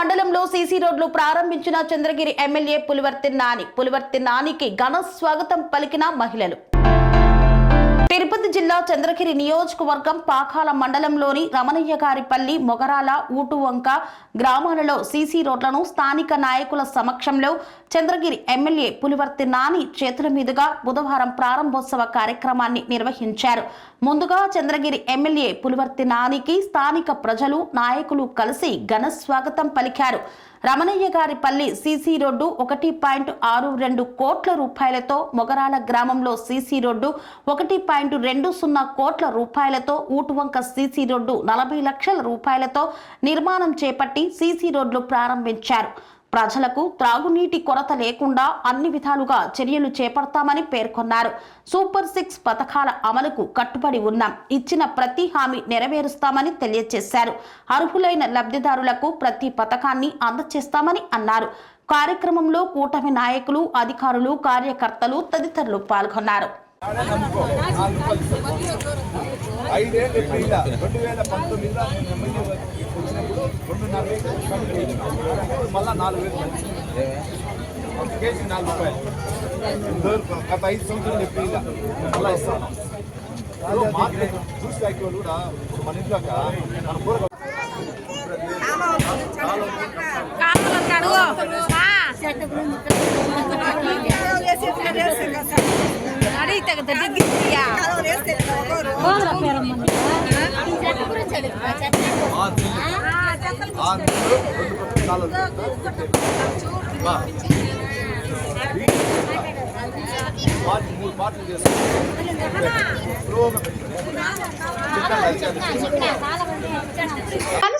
మండలంలో సీసీ రోడ్లు ప్రారంభించిన చంద్రగిరి ఎమ్మెల్యే పులివర్తి నాని. పులివర్తి నానికి ఘన స్వాగతం పలికిన మహిళలు. తిరుపతి జిల్లా చంద్రగిరి నియోజకవర్గం పాకాల మండలంలోని రమణయ్య గారిపల్లి మొగరాల ఊటువంక గ్రామాలలో సీసీ రోడ్లను స్థానిక నాయకుల సమక్షంలో చంద్రగిరి ఎమ్మెల్యే పులివర్తి నాని చేతుల మీదుగా బుధవారం ప్రారంభోత్సవ కార్యక్రమాన్ని నిర్వహించారు. ముందుగా చంద్రగిరి ఎమ్మెల్యే పులివర్తి నానికి స్థానిక ప్రజలు నాయకులు కలిసి ఘన స్వాగతం పలికారు. రమణయ్య గారి పల్లి సీసీ రోడ్డు ఒకటి పాయింట్ ఆరు రెండు కోట్ల రూపాయలతో మొగరాల గ్రామంలో సీసీ రోడ్డు ఒకటి పాయింట్ రెండు సున్నా కోట్ల రూపాయలతో ఊటువంక సీసీ రోడ్డు నలభై లక్షల రూపాయలతో నిర్మాణం చేపట్టి సీసీ రోడ్లు ప్రారంభించారు. ప్రజలకు త్రాగునీటి కొరత లేకుండా అన్ని విధాలుగా చర్యలు చేపడతామని పేర్కొన్నారు. సూపర్ సిక్స్ పథకాల అమలుకు కట్టుబడి ఉన్నాం. ఇచ్చిన ప్రతి హామీ నెరవేరుస్తామని తెలియజేశారు. అర్హులైన లబ్ధిదారులకు ప్రతి పథకాన్ని అందజేస్తామని అన్నారు. కార్యక్రమంలో కూటమి నాయకులు అధికారులు కార్యకర్తలు తదితరులు పాల్గొన్నారు. ఐదేళ్ళు రెండు వేల పంతొమ్మిదిలో వచ్చినప్పుడు మళ్ళా నాలుగు వేలు ఒక కేజీ నాలుగు రూపాయలు గత ఐదు సంవత్సరాలు చెప్పి మళ్ళా ఇస్తాను మార్కెట్ జ్యూస్ ఫ్యాక్టరీ వాళ్ళు కూడా మన ఇంట్లో మన కూర అడిగితే మూడు చేస్తాను స్లోగా కన్స్ట్రక్షన్